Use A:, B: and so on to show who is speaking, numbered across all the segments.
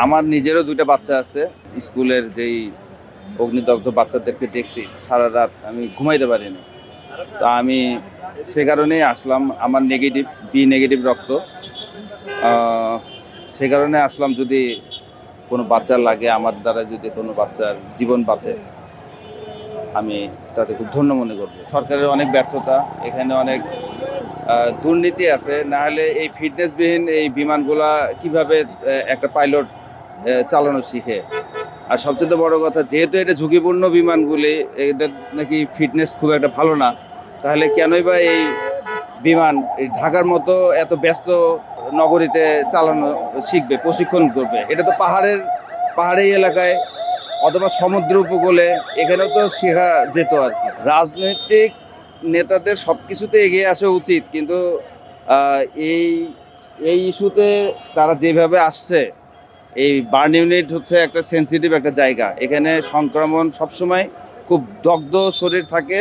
A: আমার নিজেরও দুইটা বাচ্চা আছে। স্কুলের যেই অগ্নিদগ্ধ বাচ্চাদেরকে দেখছি, সারা রাত আমি ঘুমাইতে পারিনি। তা আমি সে কারণেই আসলাম, আমার নেগেটিভ বি নেগেটিভ রক্ত। সে কারণে আসলাম যদি কোনো বাচ্চার লাগে, আমার দ্বারা যদি কোনো বাচ্চার জীবন বাঁচে, আমি তাতে খুব ধন্য মনে করব। সরকারের অনেক ব্যর্থতা, এখানে অনেক দুর্নীতি আছে। না হলে এই ফিটনেসবিহীন এই বিমানগুলা কীভাবে একটা পাইলট চালানো শিখে। আর সবচেয়ে বড় কথা, যেহেতু এটা ঝুঁকিপূর্ণ বিমানগুলি, এদের নাকি ফিটনেস খুব একটা ভালো না, তাহলে কেনই বা এই বিমান ঢাকার মতো এত ব্যস্ত নগরীতে চালানো শিখবে, প্রশিক্ষণ করবে? এটা তো পাহাড়ের, পাহাড়ি এলাকায় অথবা সমুদ্র উপকূলে এখানেও তো শেখা যেত আর কি। রাজনৈতিক নেতাদের সব কিছুতে এগিয়ে আসা উচিত, কিন্তু এই এই ইস্যুতে তারা যেভাবে আসছে এই বার্ন ইউনিট হচ্ছে একটা সেন্সিটিভ একটা জায়গা। এখানে সংক্রমণ সবসময় খুব দগ্ধ শরীর থাকে,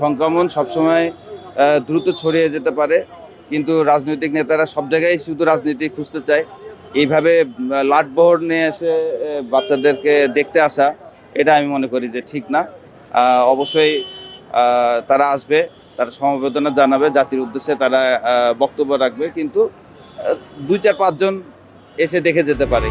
A: সংক্রমণ সবসময় দ্রুত ছড়িয়ে যেতে পারে। কিন্তু রাজনৈতিক নেতারা সব জায়গায় শুধু রাজনীতি খুঁজতে চায়। এইভাবে লাটবহর নিয়ে এসে বাচ্চাদেরকে দেখতে আসা, এটা আমি মনে করি যে ঠিক না। অবশ্যই তারা আসবে, তারা সমবেদনা জানাবে, জাতির উদ্দেশ্যে তারা বক্তব্য রাখবে। কিন্তু দুই চার পাঁচজন এসে দেখে যেতে পারে।